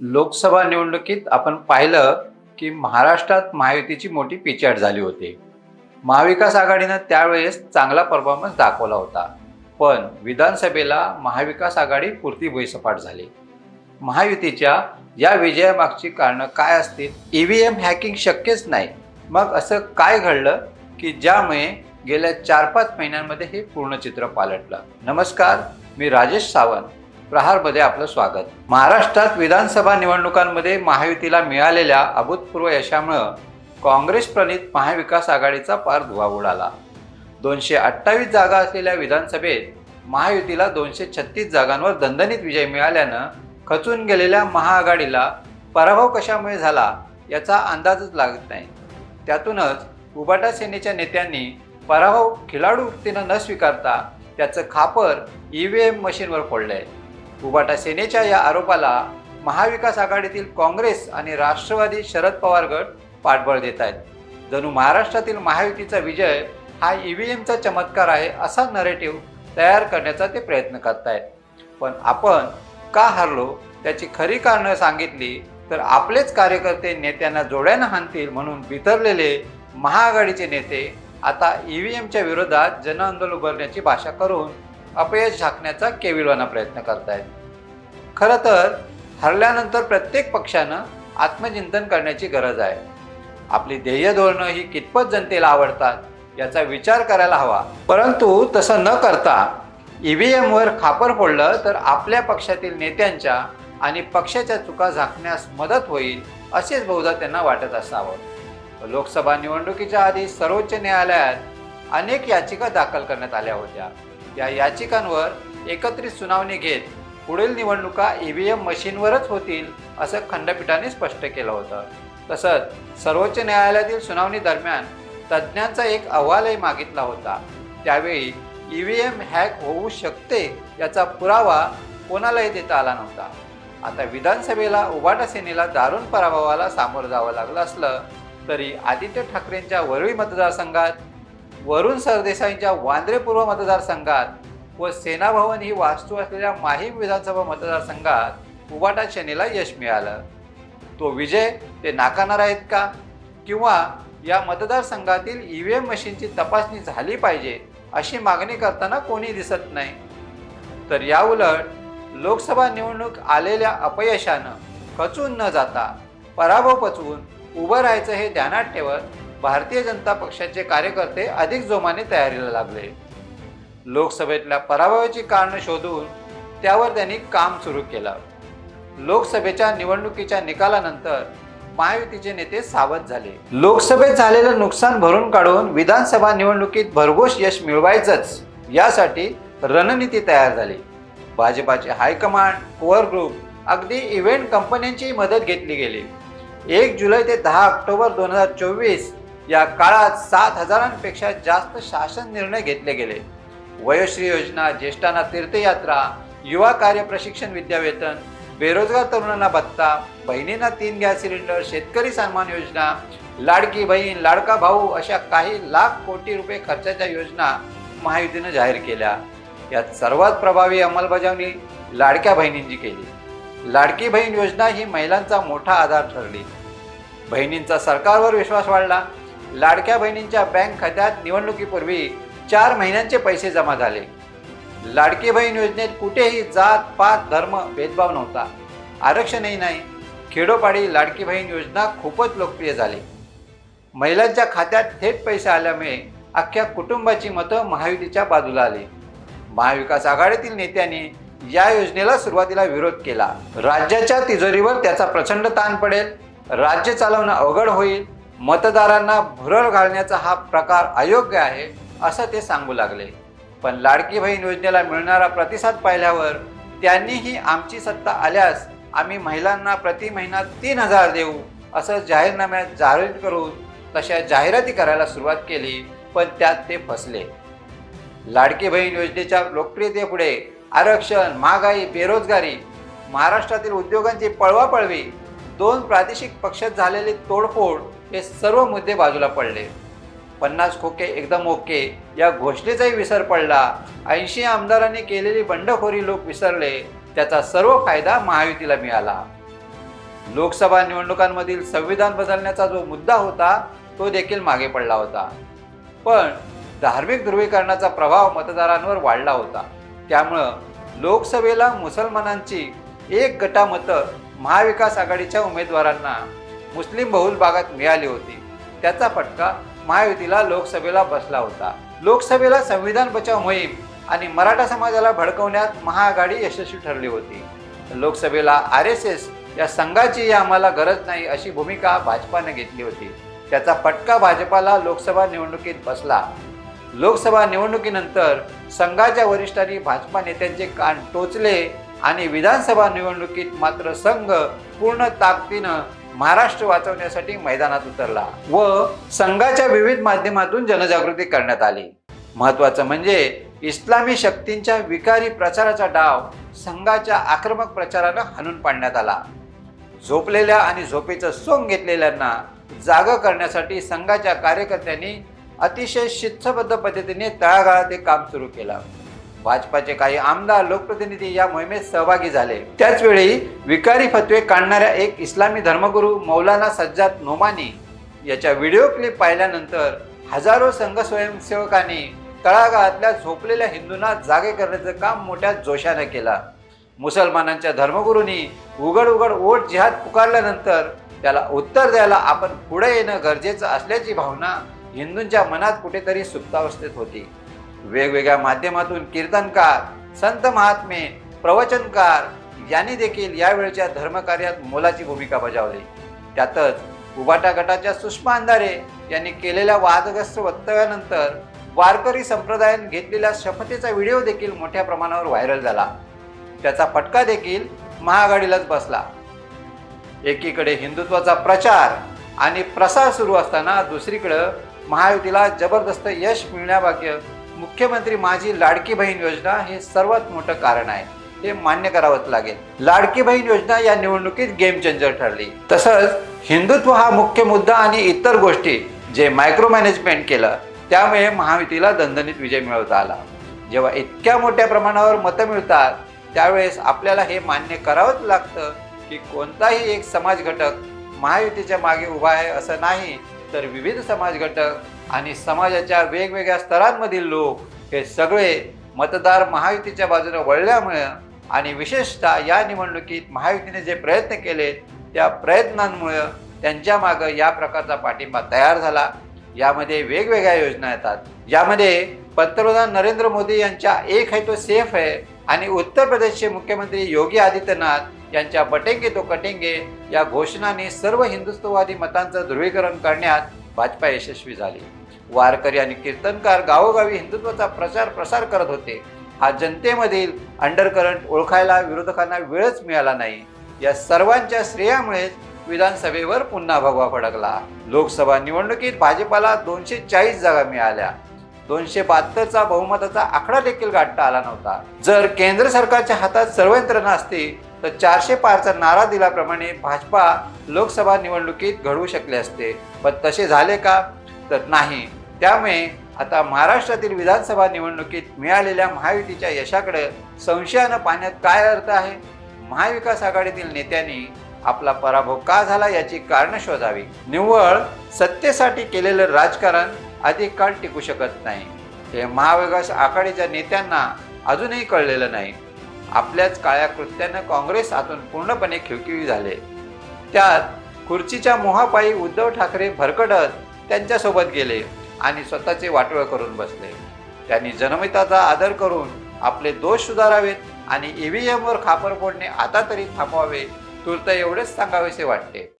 लोकसभा निवडणुकीत आपण पाहिलं की महाराष्ट्रात महायुतीची मोठी पिछाड झाली होती. महाविकास आघाडीनं त्यावेळेस चांगला परफॉर्मन्स दाखवला होता. पण विधानसभेला महाविकास आघाडी पुरती भुईसपाट झाली. महायुतीच्या या विजयामागची कारणं काय असतील? ईव्हीएम हॅकिंग शक्यच नाही. मग असं काय घडलं की ज्यामुळे गेल्या चार पाच महिन्यांमध्ये हे पूर्ण चित्र पालटलं? नमस्कार मी राजेश सावंत. प्रहारमध्ये आपलं स्वागत. महाराष्ट्रात विधानसभा निवडणुकांमध्ये महायुतीला मिळालेल्या अभूतपूर्व यशामुळं काँग्रेस प्रणित महाविकास आघाडीचा पार धुवा उडाला दोनशे अठ्ठावीस जागा असलेल्या विधानसभेत महायुतीला दोनशे छत्तीस जागांवर दणदणीत विजय मिळाल्यानं खचून गेलेल्या महाआघाडीला पराभव कशामुळे झाला याचा अंदाजच लागत नाही. त्यातूनच उबाटा सेनेच्या नेत्यांनी पराभव खिलाडू वृत्तीनं न स्वीकारता त्याचं खापर ई व्ही एम मशीनवर फोडलं आहे उबाटा सेनेच्या या आरोपाला महाविकास आघाडीतील काँग्रेस आणि राष्ट्रवादी शरद पवार गट पाठबळ देत आहेत. जणू महाराष्ट्रातील महायुतीचा विजय हा ई व्ही एमचा चमत्कार आहे असा नरेटिव्ह तयार करण्याचा ते प्रयत्न करतायत. पण आपण का हरलो त्याची खरी कारणं सांगितली तर आपलेच कार्यकर्ते नेत्यांना जोड्यानं हाणतील म्हणून बितरलेले महाआघाडीचे नेते आता ई व्ही एमच्या विरोधात जनआंदोलन उभारण्याची भाषा करून अपयश झाकण्याचा केविलवाना प्रयत्न करतायत. खरं तर हरल्यानंतर प्रत्येक पक्षानं आत्मचिंतन करण्याची गरज आहे. आपली ध्येय धोरणं ही कितपत जनतेला आवडतात याचा विचार करायला हवा. परंतु तसं न करता ई व्ही एमवर खापर फोडलं तर आपल्या पक्षातील नेत्यांच्या आणि पक्षाच्या चुका झाकण्यास मदत होईल असेच बहुधा त्यांना वाटत असावं. लोकसभा निवडणुकीच्या आधी सर्वोच्च न्यायालयात अनेक याचिका दाखल करण्यात आल्या होत्या. या याचिकांवर एकत्रित सुनावणी घेत पुढील निवडणुका ई व्ही एम मशीनवरच होतील असं खंडपीठाने स्पष्ट केलं होतं. तसंच सर्वोच्च न्यायालयातील सुनावणी दरम्यान तज्ज्ञांचा एक अहवालही मागितला होता. त्यावेळी ई व्ही एम हॅक होऊ शकते याचा पुरावा कोणालाही देता आला नव्हता. आता विधानसभेला उबाटा सेनेला दारुण पराभवाला सामोरं जावं लागलं असलं तरी आदित्य ठाकरेंच्या वरळी मतदारसंघात वरुण सरदेसाईंच्या वांद्रे पूर्व मतदारसंघात व सेनाभवन ही वास्तू असलेल्या माहीम विधानसभा मतदारसंघात उबाटा सेनेला यश मिळालं. तो विजय ते नाकारणार आहेत का? किंवा या मतदारसंघातील ई व्ही एम मशीनची तपासणी झाली पाहिजे अशी मागणी करताना कोणी दिसत नाही. तर याउलट लोकसभा निवडणूक आलेल्या अपयशानं खचून न जाता पराभव पचवून उभं राहायचं हे ध्यानात ठेवत भारतीय जनता पक्षाचे कार्यकर्ते अधिक जोमाने तयारीला लागले. लोकसभेतल्या पराभवाची कारणं शोधून त्यावर त्यांनी काम सुरू केलं. लोकसभेच्या निवडणुकीच्या निकालानंतर महायुतीचे नेते सावध झाले. लोकसभेत झालेलं नुकसान भरून काढून विधानसभा निवडणुकीत भरघोस यश मिळवायचंच यासाठी रणनीती तयार झाली. भाजपाचे हायकमांड कोअर ग्रुप अगदी इव्हेंट कंपन्यांची मदत घेतली गेली. एक जुलै ते दहा ऑक्टोबर दोन हजार चोवीस या काळात सात हजारांपेक्षा जास्त शासन निर्णय घेतले गेले. वयोश्री योजना ज्येष्ठांना तीर्थयात्रा युवा कार्य प्रशिक्षण विद्यावेतन बेरोजगार तरुणांना भत्ता बहिणींना तीन गॅस सिलेंडर शेतकरी सन्मान योजना लाडकी बहीण लाडका भाऊ अशा काही लाख कोटी रुपये खर्चाच्या योजना महायुतीनं जाहीर केल्या. यात सर्वात प्रभावी अंमलबजावणी लाडक्या बहिणींची केली. लाडकी बहीण योजना ही महिलांचा मोठा आधार ठरली. बहिणींचा सरकारवर विश्वास वाढला. लाडक्या बहिणींच्या बँक खात्यात निवडणुकीपूर्वी चार महिन्यांचे पैसे जमा झाले. लाडकी बहीण योजनेत कुठेही जात पात धर्म भेदभाव नव्हता. आरक्षणही नाही. खेडोपाडी लाडकी बहीण योजना खूपच लोकप्रिय झाली. महिलांच्या खात्यात थेट पैसे आल्यामुळे अख्ख्या कुटुंबाची मतं महायुतीच्या बाजूला आली. महाविकास आघाडीतील नेत्यांनी या योजनेला सुरुवातीला विरोध केला. राज्याच्या तिजोरीवर त्याचा प्रचंड ताण पडेल. राज्य चालवणं अवघड होईल. मतदारांना भुरळ घालण्याचा हा प्रकार अयोग्य आहे असं ते सांगू लागले. पण लाडकी बहीण योजनेला मिळणारा प्रतिसाद पाहिल्यावर त्यांनीही आमची सत्ता आल्यास आम्ही महिलांना प्रति महिना तीन हजार देऊ असं जाहीरनाम्यात जाहीर करून तशा जाहिराती करायला सुरुवात केली पण त्यात ते फसले. लाडकी बहीण योजनेच्या लोकप्रियतेपुढे आरक्षण महागाई बेरोजगारी महाराष्ट्रातील उद्योगांची पळवापळवी दोन प्रादेशिक पक्षात झालेली तोडफोड हे सर्व मुद्दे बाजूला पडले. पन्नास खोके एकदम ओके या घोषणेचाही विसर पडला. ऐंशी आमदारांनी केलेली बंडखोरी लोक विसरले त्याचा सर्व फायदा महायुतीला मिळाला. लोकसभा निवडणुकांमधील संविधान बदलण्याचा जो मुद्दा होता तो देखील मागे पडला होता. पण धार्मिक ध्रुवीकरणाचा प्रभाव मतदारांवर वाढला होता. त्यामुळं लोकसभेला मुसलमानांची एक गटा मतं महाविकास आघाडीच्या उमेदवारांना मुस्लिम बहुल भागात मिळाली होती. त्याचा फटका महायुतीला लोकसभेला बसला होता. लोकसभेला संविधान बचाव मोहीम आणि मराठा समाजाला भडकवण्यात महाआघाडी यशस्वी ठरली होती. लोकसभेला आर एस एस या संघाची आम्हाला गरज नाही अशी भूमिका भाजपाने घेतली होती. त्याचा फटका भाजपाला लोकसभा निवडणुकीत बसला. लोकसभा निवडणुकीनंतर संघाच्या वरिष्ठांनी भाजपा नेत्यांचे कान टोचले आणि विधानसभा निवडणुकीत मात्र संघ पूर्ण ताकदीनं महाराष्ट्र वाचवण्यासाठी मैदानात उतरला व संघाच्या विविध माध्यमातून जनजागृती करण्यात आली. महत्वाचं म्हणजे इस्लामी शक्तींच्या विकारी प्रचाराचा डाव संघाच्या आक्रमक प्रचारानं हाणून पाडण्यात आला. झोपलेल्या आणि झोपेचं सोंग घेतलेल्यांना जाग करण्यासाठी संघाच्या कार्यकर्त्यांनी अतिशय शिस्तबद्ध पद्धतीने तळागाळात हे काम सुरू केलं. भाजपाचे काही आमदार लोकप्रतिनिधी या मोहिमेत सहभागी झाले. त्याचवेळी विकारी फतवे काढणाऱ्या एक इस्लामी धर्मगुरू मौलाना सज्जाद नोमानी याच्या व्हिडिओ क्लिप पाहिल्यानंतर हजारो संघ स्वयंसेवकांनी तळागाळातल्या झोपलेल्या हिंदूंना जागे करण्याचं काम मोठ्या जोशाने केलं. मुसलमानांच्या धर्मगुरूंनी उघड उघड ओट जिहाद पुकारल्यानंतर त्याला उत्तर द्यायला आपण पुढे येणं गरजेचं असल्याची भावना हिंदूंच्या मनात कुठेतरी सुप्तावस्थेत होती. वेगवेगळ्या माध्यमातून कीर्तनकार संत महात्मे प्रवचनकार यांनी देखील यावेळच्या धर्मकार्यात मोलाची भूमिका बजावली. त्यातच उबाटा गटाच्या सुषमा अंधारे यांनी केलेल्या वादग्रस्त वक्तव्यानंतर वारकरी संप्रदायाने घेतलेल्या शपथेचा व्हिडिओ देखील मोठ्या प्रमाणावर व्हायरल झाला. त्याचा फटका देखील महाआघाडीलाच बसला. एकीकडे हिंदुत्वाचा प्रचार आणि प्रसार सुरू असताना दुसरीकडं महायुतीला जबरदस्त यश मिळण्याभाग्य मुख्यमंत्री माझी लाडकी बहीण योजना हे सर्वात मोठं कारण आहे. हे मान्य करावंच लागेल. लाडकी बहीण योजना या निवडणुकीत गेम चेंजर ठरली. तसंच हिंदुत्व हा मुख्य मुद्दा आणि इतर गोष्टी जे मायक्रो मॅनेजमेंट केलं त्यामुळे महायुतीला दणदणीत विजय मिळवता आला. जेव्हा इतक्या मोठ्या प्रमाणावर मतं मिळतात त्यावेळेस आपल्याला हे मान्य करावंच लागतं की कोणताही एक समाज घटक महायुतीच्या मागे उभा आहे असं नाही तर विविध समाज घटक आणि समाजाच्या वेगवेगळ्या स्तरांमधील लोक हे सगळे मतदार महायुतीच्या बाजूने वळल्यामुळं आणि विशेषतः या निवडणुकीत महायुतीने जे प्रयत्न केले त्या प्रयत्नांमुळं त्यांच्या मागं या प्रकारचा पाठिंबा तयार झाला. यामध्ये वेगवेगळ्या योजना येतात. यामध्ये पंतप्रधान नरेंद्र मोदी यांच्या एक है तो सेफ है आणि उत्तर प्रदेशचे मुख्यमंत्री योगी आदित्यनाथ यांच्या बटेंगे तो कटेंगे या घोषणाने सर्व हिंदुत्ववादी मतांचं ध्रुवीकरण करण्यात भाजपा यशस्वी झाली. वारकरी आणि कीर्तनकार गावोगावी हिंदुत्वाचा प्रचार प्रसार करत होते. हा जनतेमधील अंडरकरंट ओळखायला विरोधकांना वेळच मिळाला नाही. या सर्वांच्या श्रेयामुळेच विधानसभेवर पुन्हा भगवा फडकला. लोकसभा निवडणुकीत भाजपाला दोनशे चाळीस जागा मिळाल्या. दोनशे बहात्तरचा बहुमताचा आकडा देखील गाठता आला नव्हता. जर केंद्र सरकारच्या हातात सर्व यंत्रणा असती तर चारशे पारचा नारा दिल्याप्रमाणे भाजपा लोकसभा निवडणुकीत घडवू शकले असते. पण तसे झाले का? तर नाही. त्यामुळे आता महाराष्ट्रातील विधानसभा निवडणुकीत मिळालेल्या महायुतीच्या यशाकडे संशयानं पाहण्यात काय अर्थ आहे? महाविकास आघाडीतील नेत्यांनी आपला पराभव का झाला याची कारणं शोधावी. निव्वळ सत्तेसाठी केलेलं राजकारण अधिक काळ टिकू शकत नाही. हे महाविकास आघाडीच्या नेत्यांना अजूनही कळलेलं नाही. आपल्याच काळ्या कृत्यानं काँग्रेस आतून पूर्णपणे खिळखिळी झाले. त्यात खुर्चीच्या मोहापायी उद्धव ठाकरे भरकटत त्यांच्यासोबत गेले आणि स्वतःचे वाटोळ करून बसले. त्यांनी जनमिताचा आदर करून आपले दोष सुधारावेत आणि ईव्हीएमवर खापर फोडणे आता तरी थांबवावे तुर्त एवढेच सांगावेसे वाटते.